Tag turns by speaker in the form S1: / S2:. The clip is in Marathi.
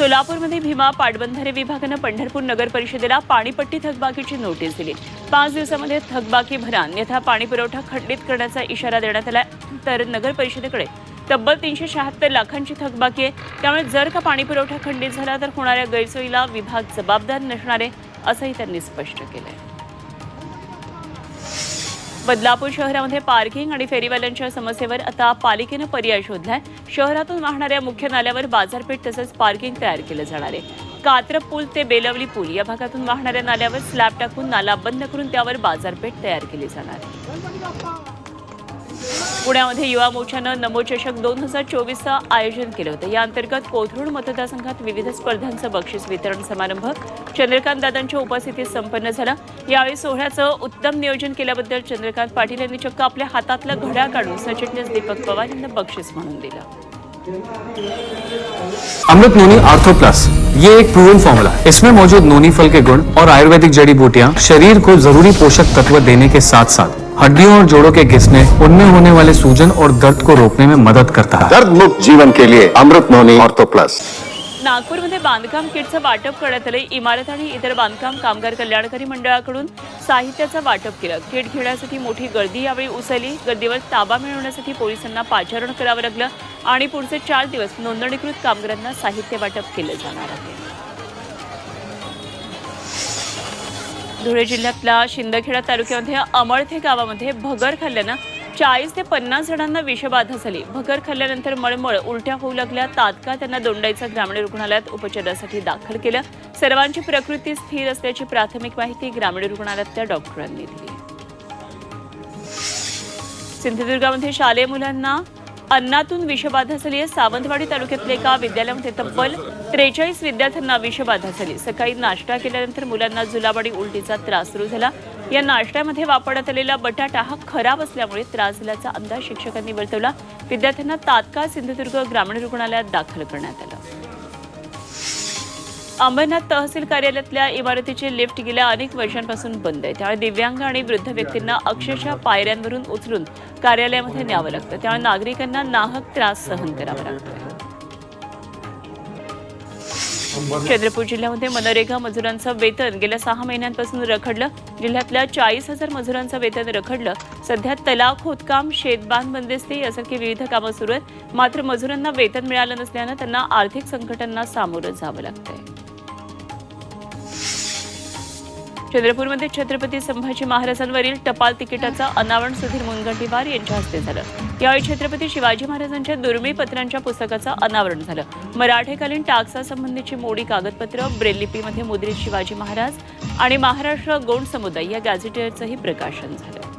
S1: सोलापूरमध्ये भीमा पाटबंधारे विभागानं पंढरपूर नगर परिषदेला पाणीपट्टी थकबाकीची नोटीस दिली. पाच दिवसामध्ये थकबाकी भरा अन्यथा पाणी पुरवठा खंडित करण्याचा इशारा देण्यात आला तर नगर परिषदेकडे तब्बल तीनशे शहात्तर लाखांची थकबाकी आहे. त्यामुळे जर का पाणी पुरवठा खंडित झाला तर होणाऱ्या गैरसोयीला विभाग जबाबदार नसणार आहे असंही त्यांनी स्पष्ट केलं आहे बदलापूर शहरामध्ये पार्किंग आणि फेरीवाल्यांच्या समस्येवर आता पालिकेनं पर्याय शोधलाय. शहरातून वाहणाऱ्या मुख्य नाल्यावर बाजारपेठ तसंच पार्किंग तयार केलं जाणार आहे. कात्रप पूल ते बेलवली पूल या भागातून वाहणाऱ्या नाल्यावर स्लॅब टाकून नाला बंद करून त्यावर बाजारपेठ तयार केली जाणार आहे. पुण्यामध्ये युवा मोर्चानं नमोचषक दोन हजार चोवीसचं आयोजन केलं होतं. या अंतर्गत कोथरूड मतदारसंघात विविध स्पर्धांचं बक्षीस वितरण समारंभ चंद्रकांत दादांच्या उपस्थितीत संपन्न झाला. यावेळी सोहळ्याचं उत्तम नियोजन केल्याबद्दल चंद्रकांत पाटील यांनी चक्क आपल्या हातातलं घड्या काढून सचिटणीस दीपक पवार यांना बक्षीस म्हणून दिलं.
S2: Amrit Noni Ortho Plus. ये एक प्रूवन फॉर्मूला है इसमें मौजूद नोनी फल के गुण और आयुर्वेदिक जड़ी बूटियाँ शरीर को जरूरी पोषक तत्व देने के साथ साथ हड्डियों और जोड़ों के घिसने उनमें होने वाले सूजन और दर्द को रोकने में मदद करता है।
S3: दर्द मुक्त जीवन के लिए अमृत नोनी ऑर्थो प्लस।
S1: नागपूरमध्ये बांधकाम किटचं वाटप करण्यात आले इमारत आणि इतर बांधकाम कामगार कल्याणकारी मंडळाकडून साहित्याचं वाटप केलं. किट घेण्यासाठी मोठी गर्दी यावेळी उसळली. गर्दीवर ताबा मिळवण्यासाठी पोलिसांना पाचारण करावं लागलं आणि पुढचे चार दिवस नोंदणीकृत कामगारांना साहित्य वाटप केलं जाणार आहे. धुळे जिल्ह्यातल्या शिंदखेडा तालुक्यामध्ये अमळथे गावामध्ये भगर खाल्ल्यानं चाळीस ते पन्नास जणांना विषबाधा झाली. भगर खाल्ल्यानंतर मळमळ उलट्या होऊ लागल्या. तात्काळ त्यांना दोंडाईचा ग्रामीण रुग्णालयात उपचारासाठी दाखल केलं. सर्वांची प्रकृती स्थिर असल्याची प्राथमिक माहिती ग्रामीण रुग्णालयातल्या डॉक्टरांनी दिली. सिंधुदुर्गामध्ये शालेय मुलांना अन्नातून विषबाधा झाली आहे. सावंतवाडी तालुक्यातल्या एका विद्यालयामध्ये तब्बल त्रेचाळीस विद्यार्थ्यांना विषबाधा झाली. सकाळी नाश्ता केल्यानंतर मुलांना जुलाबाडी उलटीचा त्रास सुरू झाला. या नाश्त्यामध्ये वापरण्यात आलेला बटाटा हा खराब असल्यामुळे त्रास झाल्याचा अंदाज शिक्षकांनी वर्तवला. विद्यार्थ्यांना तात्काळ सिंधुदुर्ग ग्रामीण रुग्णालयात दाखल करण्यात आलं. अंबरनाथ तहसील कार्यालयातल्या इमारतीची लिफ्ट गेल्या अनेक वर्षांपासून बंद आहे. त्यामुळे दिव्यांग आणि वृद्ध व्यक्तींना अक्षरशः पायऱ्यांवरून उचलून कार्यालयामध्ये न्यावं लागतं. त्यामुळे नागरिकांना नाहक त्रास सहन करावा लागतो. चंद्रपूर जिल्ह्यामध्ये मनरेगा मजुरांचं वेतन गेल्या सहा महिन्यांपासून रखडलं. जिल्ह्यातल्या चाळीस हजार मजुरांचं वेतन रखडलं. सध्या तलाव खोदकाम शेतबांध बंदिस्ती यासारखी विविध कामं सुरू आहेत. मात्र मजुरांना वेतन मिळालं नसल्यानं त्यांना आर्थिक संकटांना सामोरं जावं लागतंय. चंद्रपूरमध्ये छत्रपती संभाजी महाराजांवरील टपाल तिकिटाचं अनावरण सुधीर मुनगंटीवार यांच्या हस्ते झालं. यावेळी छत्रपती शिवाजी महाराजांच्या दुर्मिळ पत्रांच्या पुस्तकाचं अनावरण झालं. मराठेकालीन टाक्सासंबंधीची मोडी कागदपत्र ब्रेललिपीमध्ये मुद्रित शिवाजी महाराज आणि महाराष्ट्र गौंड समुदाय या गॅझेटियरचंही प्रकाशन झालं.